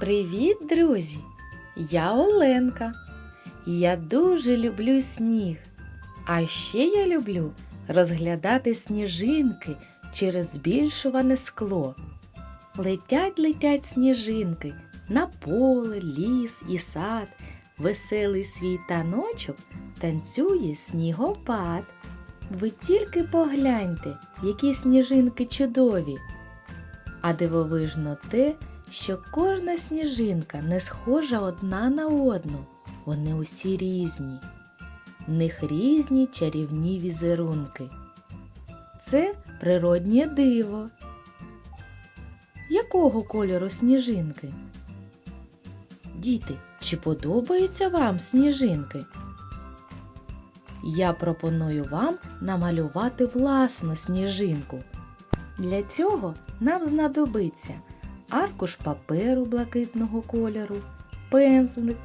Привіт, друзі! Я Оленка. Я дуже люблю сніг. А ще я люблю розглядати сніжинки через збільшуване скло. Летять, летять сніжинки на поле, ліс і сад. Веселий свій таночок танцює снігопад. Ви тільки погляньте, які сніжинки чудові. А дивовижно те, що кожна сніжинка не схожа одна на одну. Вони усі різні. В них різні чарівні візерунки. Це природнє диво. Якого кольору сніжинки? Діти, чи подобаються вам сніжинки? Я пропоную вам намалювати власну сніжинку. Для цього нам знадобиться аркуш паперу блакитного кольору, пензлик,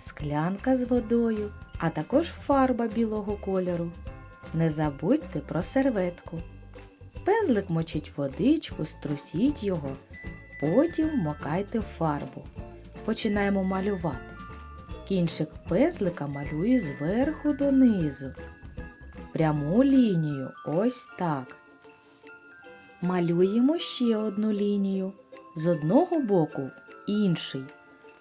склянка з водою, а також фарба білого кольору. Не забудьте про серветку. Пензлик мочіть водичку, струсіть його, потім вмокайте фарбу. Починаємо малювати. Кінчик пензлика малюю зверху донизу. Пряму лінію ось так. Малюємо ще одну лінію з одного боку в інший,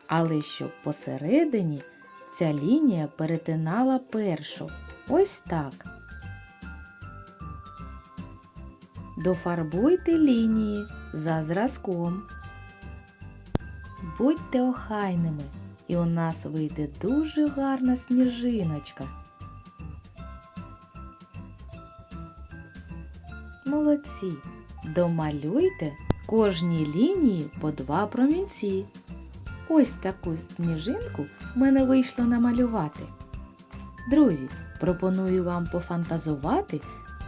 але щоб посередині ця лінія перетинала першу. Ось так. Дофарбуйте лінії за зразком. Будьте охайними, і у нас вийде дуже гарна сніжиночка. Молодці! Домалюйте кожній лінії по два промінці. Ось таку сніжинку в мене вийшло намалювати. Друзі, пропоную вам пофантазувати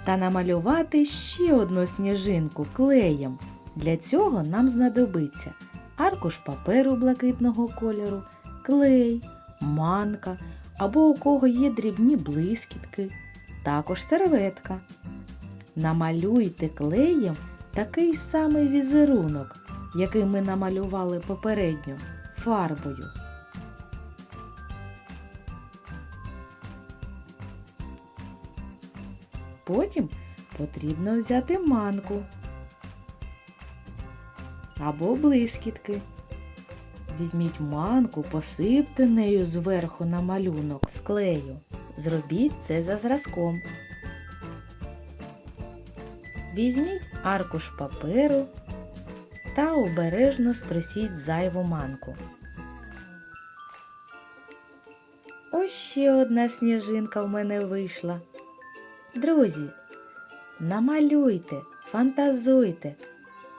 та намалювати ще одну сніжинку клеєм. Для цього нам знадобиться аркуш паперу блакитного кольору, клей, манка або у кого є дрібні блискітки, також серветка. Намалюйте клеєм такий самий візерунок, який ми намалювали попередньо фарбою. Потім потрібно взяти манку або блискітки. Візьміть манку, посипте нею зверху на малюнок з клею. Зробіть це за зразком. Візьміть аркуш паперу та обережно струсіть зайву манку. Ось ще одна сніжинка в мене вийшла. Друзі, намалюйте, фантазуйте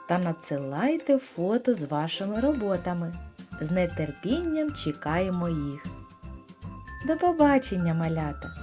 та надсилайте фото з вашими роботами. З нетерпінням чекаємо їх. До побачення, малята!